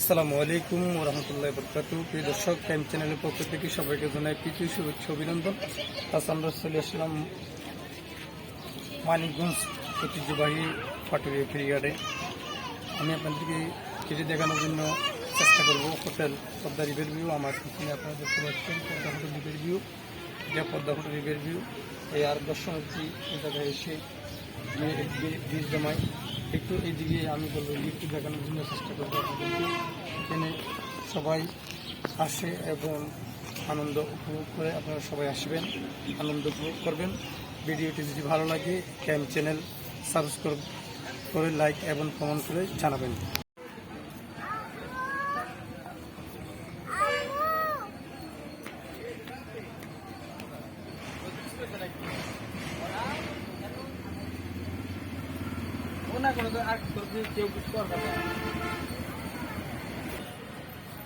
আসসালামু আলাইকুম রহমতুল্লাহ বরকাতু প্রিয় দর্শক টাইম চ্যানেলের পক্ষ থেকে সবাইকে জানাই প্রীতি, শুভেচ্ছা, অভিনন্দন। আজ আমরা চলে মানিকগঞ্জ ঐতিহ্যবাহী পাটুরিয়া ফেরিঘাটে। আমি আপনাদেরকে কিছু দেখানোর জন্য চেষ্টা করব হোটেল পদ্মা রিভের ভিউ। আমার পিছনে আপনারা দেখতে পাচ্ছেন পদ্মা হোটেল রিভের ভিউ। এটা পদ্মা হোটেল রিভের ভিউ। এই আর দর্শনার্থী এই জায়গায় এসে বীজ জমাই একটু এইদিকে আমি বলব, একটু দেখানোর জন্য চেষ্টা করব এখানে সবাই আসে এবং আনন্দ উপভোগ করে আপনারা সবাই আসবেন, আনন্দ উপভোগ করবেন। ভিডিওটি যদি ভালো লাগে, ক্যাম চ্যানেল সাবস্ক্রাইব করে, লাইক এবং কমেন্ট করে জানাবেন।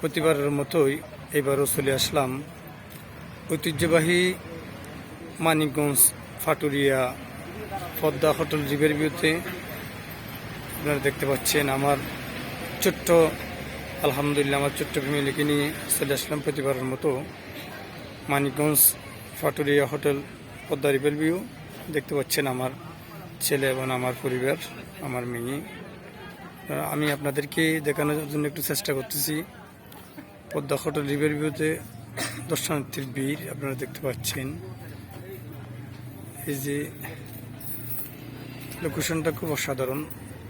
প্রতিবারের মতোই এবারও চলে আসলাম। ঐতিহ্যবাহী মানিকগঞ্জ ফাটুরিয়া পদ্মা হোটেল রিভের ভিউতে আপনারা দেখতে পাচ্ছেন আমার ছোট্ট, আলহামদুলিল্লাহ আমার ছোট্ট ফ্যামিলিকে নিয়ে চলে আসলাম প্রতিবারের মতো Manikganj Paturia hotel Padma river view. দেখতে পাচ্ছেন আমার ছেলে এবং আমার পরিবার, আমার মেয়ে। আমি আপনাদেরকে দেখানোর জন্য একটু চেষ্টা করতেছি। পদ্মা হোটেল রিভের ভিউতে দর্শনার্থীর ভিড় আপনারা দেখতে পাচ্ছেন। এই যে লোকেশনটা খুব অসাধারণ,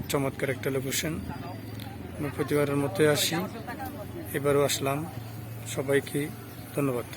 চমৎকার একটা লোকেশন আমি প্রতিবারের মতোই আসি। এবারও আসলাম। সবাইকে ধন্যবাদ।